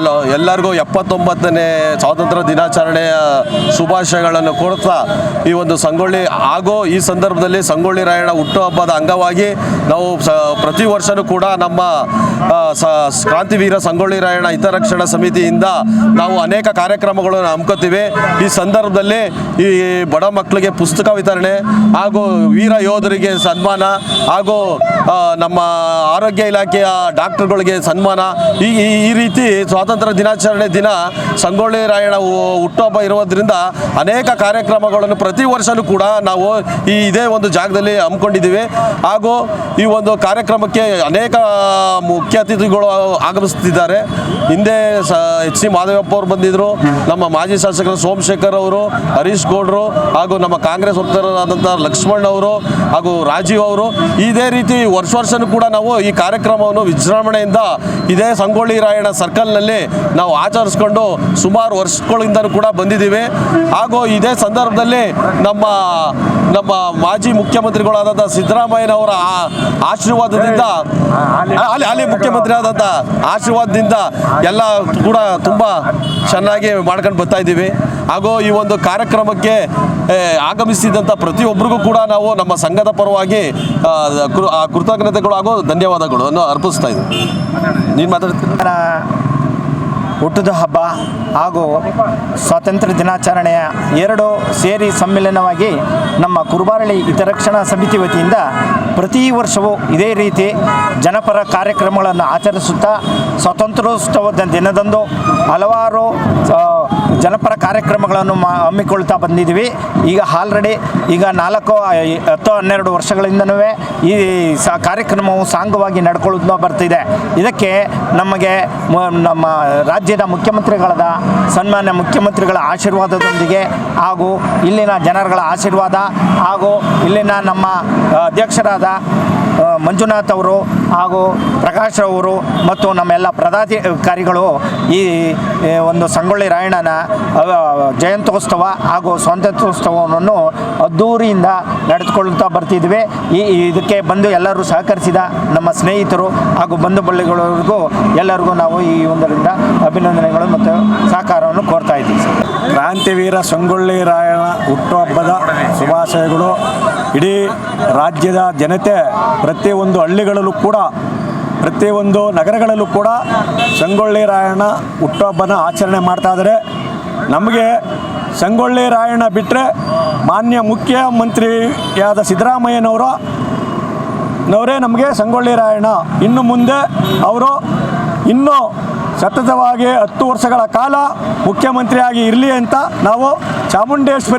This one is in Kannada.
ಅಲ್ಲೋ, ಎಲ್ಲರಿಗೂ ಎಪ್ಪತ್ತೊಂಬತ್ತನೇ ಸ್ವಾತಂತ್ರ್ಯ ದಿನಾಚರಣೆಯ ಶುಭಾಶಯಗಳನ್ನು ಕೊಡ್ತಾ ಈ ಒಂದು ಸಂಗೊಳ್ಳಿ ಹಾಗೂ ಈ ಸಂದರ್ಭದಲ್ಲಿ ಸಂಗೊಳ್ಳಿ ರಾಯಣ್ಣ ಹುಟ್ಟುಹಬ್ಬದ ಅಂಗವಾಗಿ ನಾವು ಪ್ರತಿ ವರ್ಷವೂ ಕೂಡ ನಮ್ಮ ಸ, ಕ್ರಾಂತಿವೀರ ಸಂಗೊಳ್ಳಿ ರಾಯಣ್ಣ ಹಿತರಕ್ಷಣಾ ಸಮಿತಿಯಿಂದ ನಾವು ಅನೇಕ ಕಾರ್ಯಕ್ರಮಗಳನ್ನು ಹಮ್ಮಿಕೊತೀವಿ ಈ ಸಂದರ್ಭದಲ್ಲಿ ಈ ಬಡ ಮಕ್ಕಳಿಗೆ ಪುಸ್ತಕ ವಿತರಣೆ ಹಾಗೂ ವೀರ ಯೋಧರಿಗೆ ಸನ್ಮಾನ ಹಾಗೂ ನಮ್ಮ ಆರೋಗ್ಯ ಇಲಾಖೆಯ ಡಾಕ್ಟರ್ಗಳಿಗೆ ಸನ್ಮಾನ ಈ- ಈ ರೀತಿ ಸ್ವಾತಂತ್ರ್ಯ ದಿನಾಚರಣೆ ದಿನ ಸಂಗೊಳ್ಳಿ ರಾಯಣ್ಣ ಹುಟ್ಟುಹಬ್ಬ ಇರೋದ್ರಿಂದ ಅನೇಕ ಕಾರ್ಯಕ್ರಮಗಳನ್ನು ಪ್ರತಿ ವರ್ಷವೂ ಕೂಡ ನಾವು ಈ ಇದೇ ಒಂದು ಜಾಗದಲ್ಲಿ ಹಮ್ಮಿಕೊಂಡಿದ್ದೀವಿ. ಹಾಗೂ ಈ ಒಂದು ಕಾರ್ಯಕ್ರಮಕ್ಕೆ ಅನೇಕ ಮುಖ್ಯ ಅತಿಥಿಗಳು ಆಗಮಿಸುತ್ತಿದ್ದಾರೆ. ಹಿಂದೆ ಸ ಎಚ್ ಸಿ ಮಾಧವಪ್ಪ ಅವರು ಬಂದಿದ್ದರು ನಮ್ಮ ಮಾಜಿ ಶಾಸಕರು ಸೋಮಶೇಖರ್ ಅವರು, ಹರೀಶ್ ಗೌಡ್ರು, ಹಾಗೂ ನಮ್ಮ ಕಾಂಗ್ರೆಸ್ ವಕ್ತಾರರಾದಂಥ ಲಕ್ಷ್ಮಣ್ ಅವರು, ಹಾಗೂ ರಾಜೀವ್ ಅವರು. ಇದೇ ರೀತಿ ವರ್ಷ ವರ್ಷನೂ ಕೂಡ ನಾವು ಈ ಕಾರ್ಯಕ್ರಮವನ್ನು ವಿಜೃಂಭಣೆಯಿಂದ ಇದೇ ಸಂಗೊಳ್ಳಿ ರಾಯಣ್ಣ ಸರ್ಕಲ್ನಲ್ಲಿ ನಾವು ಆಚರಿಸ್ಕೊಂಡು ಸುಮಾರು ವರ್ಷಗಳಿಂದಲೂ ಕೂಡ ಬಂದಿದ್ದೀವಿ. ಹಾಗೂ ಇದೇ ಸಂದರ್ಭದಲ್ಲಿ ನಮ್ಮ ನಮ್ಮ ಮಾಜಿ ಮುಖ್ಯಮಂತ್ರಿಗಳಾದಂಥ ಸಿದ್ದರಾಮಯ್ಯನವರ ಆಶೀರ್ವಾದದಿಂದ, ಅಲ್ಲಿ ಅಲ್ಲಿ ಮುಖ್ಯಮಂತ್ರಿ ಆದಂಥ ಆಶೀರ್ವಾದದಿಂದ ಎಲ್ಲ ಕೂಡ ತುಂಬ ಚೆನ್ನಾಗಿ ಮಾಡ್ಕೊಂಡು ಬರ್ತಾ ಇದ್ದೀವಿ. ಹಾಗೂ ಈ ಒಂದು ಕಾರ್ಯಕ್ರಮಕ್ಕೆ ಆಗಮಿಸಿದಂಥ ಪ್ರತಿಯೊಬ್ಬರಿಗೂ ಕೂಡ ನಾವು ನಮ್ಮ ಸಂಘದ ಪರವಾಗಿ ಕೃತಜ್ಞತೆಗಳು ಹಾಗೂ ಧನ್ಯವಾದಗಳನ್ನು ಅರ್ಪಿಸ್ತಾ ಇದ್ದೀವಿ. ನೀನು ಮಾತಾಡ್ತೀನಿ ಹುಟ್ಟದ ಹಬ್ಬ ಹಾಗೂ ಸ್ವಾತಂತ್ರ್ಯ ದಿನಾಚರಣೆಯ ಎರಡು ಸೇರಿ ಸಮ್ಮಿಲನವಾಗಿ ನಮ್ಮ ಕುರುಬಾರಳಿ ಹಿತರಕ್ಷಣಾ ಸಮಿತಿ ವತಿಯಿಂದ ಪ್ರತಿ ವರ್ಷವೂ ಇದೇ ರೀತಿ ಜನಪರ ಕಾರ್ಯಕ್ರಮಗಳನ್ನು ಆಚರಿಸುತ್ತಾ ಸ್ವಾತಂತ್ರ್ಯೋತ್ಸವದ ದಿನದಂದು ಹಲವಾರು ಜನಪರ ಕಾರ್ಯಕ್ರಮಗಳನ್ನು ಮಾ, ಹಮ್ಮಿಕೊಳ್ತಾ ಬಂದಿದ್ದೀವಿ. ಈಗ ಆಲ್ರೆಡಿ ಈಗ ನಾಲ್ಕು ಹತ್ತು, ಹನ್ನೆರಡು ವರ್ಷಗಳಿಂದನೂ ಈ ಸ, ಕಾರ್ಯಕ್ರಮವು ಸಾಂಗವಾಗಿ ನಡ್ಕೊಳ್ಳೋದು ಬರ್ತಿದೆ. ಇದಕ್ಕೆ ನಮಗೆ ನಮ್ಮ ರಾಜ್ಯದ ಮುಖ್ಯಮಂತ್ರಿಗಳಾದ ಸನ್ಮಾನ್ಯ ಮುಖ್ಯಮಂತ್ರಿಗಳ ಆಶೀರ್ವಾದದೊಂದಿಗೆ ಹಾಗೂ ಇಲ್ಲಿನ ಜನರುಗಳ ಆಶೀರ್ವಾದ ಹಾಗೂ ಇಲ್ಲಿನ ನಮ್ಮ ಅಧ್ಯಕ್ಷರಾದ ಮಂಜುನಾಥ್ ಅವರು ಹಾಗೂ ಪ್ರಕಾಶ್ ಅವರು ಮತ್ತು ನಮ್ಮೆಲ್ಲ ಪದಾಧಿಕಾರಿಗಳು ಈ ಒಂದು ಸಂಗೊಳ್ಳಿ ರಾಯಣ್ಣನ ಜಯಂತ್ಯೋತ್ಸವ ಹಾಗೂ ಸ್ವಾತಂತ್ರ್ಯೋತ್ಸವವನ್ನು ಅದ್ದೂರಿಯಿಂದ ನಡೆದುಕೊಳ್ತಾ ಬರ್ತಿದ್ವಿ. ಈ ಇದಕ್ಕೆ ಬಂದು ಎಲ್ಲರೂ ಸಹಕರಿಸಿದ ನಮ್ಮ ಸ್ನೇಹಿತರು ಹಾಗೂ ಬಂಧು ಬಳ್ಳಿಗಳಿಗೂ ಎಲ್ಲರಿಗೂ ನಾವು ಈ ಒಂದರಿಂದ ಅಭಿನಂದನೆಗಳು ಮತ್ತು ಸಹಕಾರವನ್ನು ಕೋರ್ತಾ ಇದ್ದೀವಿ ಕ್ರಾಂತಿವೀರ ಸಂಗೊಳ್ಳಿ ರಾಯಣ್ಣ ಹುಟ್ಟುಹಬ್ಬದ ಶುಭಾಶಯಗಳು. ಇಡೀ ರಾಜ್ಯದ ಜನತೆ ಪ್ರತಿಯೊಂದು ಹಳ್ಳಿಗಳಲ್ಲೂ ಕೂಡ ಪ್ರತಿಯೊಂದು ನಗರಗಳಲ್ಲೂ ಕೂಡ ಸಂಗೊಳ್ಳಿ ರಾಯಣ್ಣ ಹುಟ್ಟುಹಬ್ಬನ ಆಚರಣೆ ಮಾಡ್ತಾ ಇದ್ದಾರೆ. ನಮಗೆ ಸಂಗೊಳ್ಳಿ ರಾಯಣ್ಣ ಬಿಟ್ಟರೆ ಮಾನ್ಯ ಮುಖ್ಯಮಂತ್ರಿಯಾದ ಸಿದ್ದರಾಮಯ್ಯನವರ ನವರೇ ನಮಗೆ ಸಂಗೊಳ್ಳಿ ರಾಯಣ್ಣ. ಇನ್ನು ಮುಂದೆ ಅವರು ಇನ್ನೂ ಸತತವಾಗಿ ಹತ್ತು ವರ್ಷಗಳ ಕಾಲ ಮುಖ್ಯಮಂತ್ರಿಯಾಗಿ ಇರಲಿ ಅಂತ ನಾವು ಚಾಮುಂಡೇಶ್ವರಿ